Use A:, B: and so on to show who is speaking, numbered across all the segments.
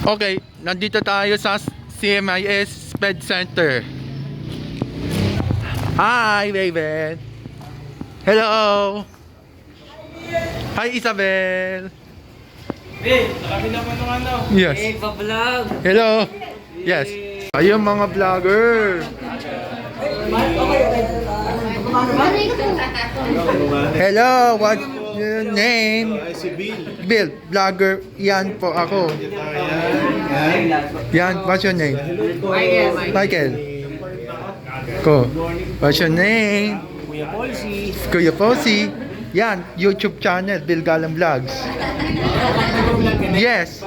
A: Okay, nandito tayo sa CMIS Sped Center. Hi, Raven. Hello. Hi, Isabel.
B: Eh, nakami naman ng ano.
A: Yes.
C: Eh, pa-vlog!
A: Hello. Yes. Ayun mga vlogger. Hello, what's your name?
B: Si Bill.
A: Bill, vlogger. Yan po ako. Yan, what's your name? Michael. Ko. What's your name?
B: Kuya Polsi.
A: Kuya Posi. Yan, YouTube channel, Bill Galang Vlogs. Yes.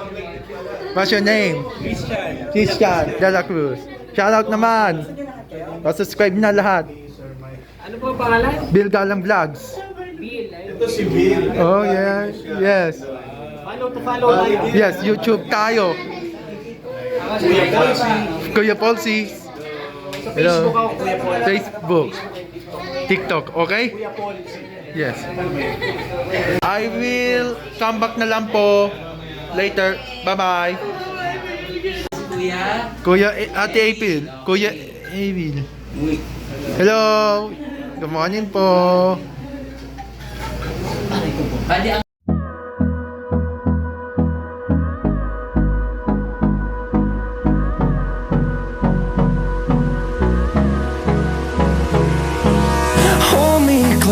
A: What's your name?
B: Christian.
A: Christian De La Cruz. Shoutout naman. Pa-subscribe na lahat.
C: Ano po ang pangalan?
A: Bill Galang Vlogs.
C: Bill.
B: Ito si Bill.
A: Oh, yes. Yes.
C: Follow to follow tayo.
A: Yes, YouTube tayo.
B: Kuya Polsi.
A: Kuya Polsi.
C: Sa
A: Hello.
C: Facebook.
A: TikTok, okay? Yes. I will come back na lang po later. Bye-bye.
C: Kuya.
A: Kuya, eh, Ate April. Kuya April. Hello. Good morning po.
C: Bali ang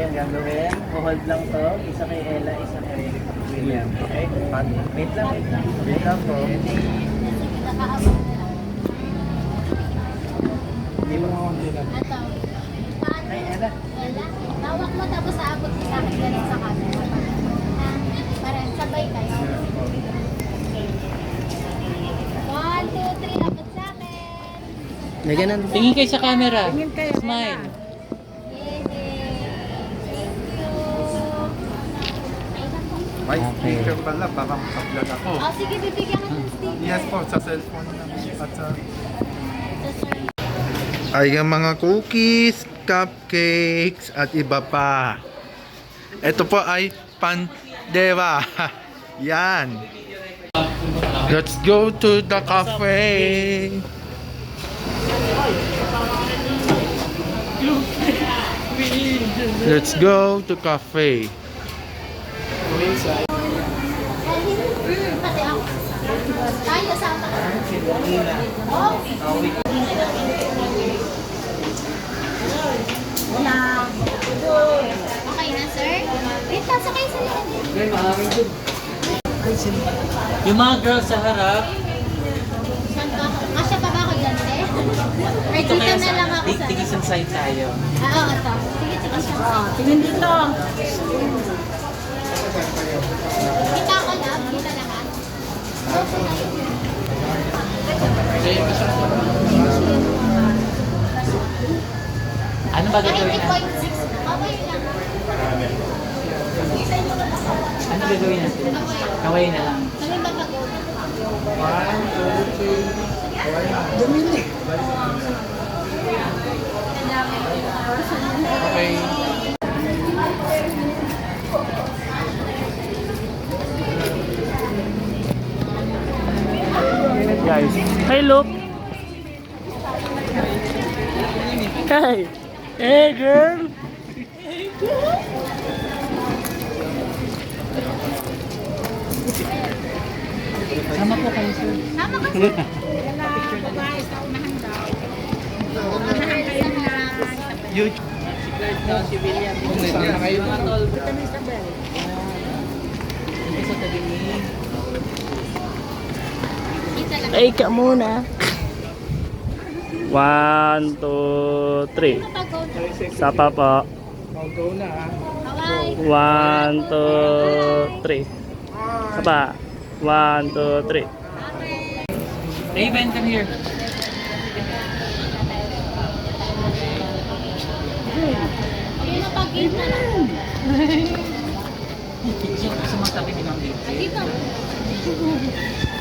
D: Ayun, gagawin. Hold lang to. Isa kay Ella, isa kay William. Okay? Wait lang, wait lang. Wait lang po. Hindi mo ako dito.
E: Ato. Paano?
D: Ay, Ella.
E: Ella? Tawak mo tapos aabot sa akin ganun sa camera. Ha? Para sabay kayo. One, two, three, abot sa akin.
D: May ganun.
C: Tingin kayo sa camera. Tingin kayo. Smile.
A: May speaker pala, baka makablog ako.
E: Oh, sige, bibigyan ka ng sticker.
A: Yes po, sa cellphone lang. At sa...
E: Ito, sir.
A: Ay, ang mga cookies, cupcakes, at iba pa. Ito po ay pandera. Yan. Let's go to the cafe. Let's go to cafe.
E: Pati ako. Tayo sa Wala. Okay na, sir? Wait, sasakay sa likod.
C: Yung mga girls sa harap,
E: Saan ako? Kasya pa ba ako dyan, te? Or dito na lang ako sa...
C: tigis ang side tayo.
E: Ah, oo, ito. Sige, sige. Oh, tingin dito. Kita ko lang, kita lahat.
C: Ano ba gagawin
E: 90.6.
C: natin?
E: Okay lang.
C: Ano gagawin natin? Kaway na lang.
E: Kami ba pag-go?
D: Guys. Hey, look. Hey. Hey, girl.
C: Sama po kayo, sir.
E: Sama ka sir.
A: YouTube.
C: Si William. Sama kayo mga tol. Ito sa tabi ni...
D: Ay, ka muna. One, two, three. Sapa po.
F: One, two, three. Isa pa. One, two, three.
C: Raven, come here.
E: Dito.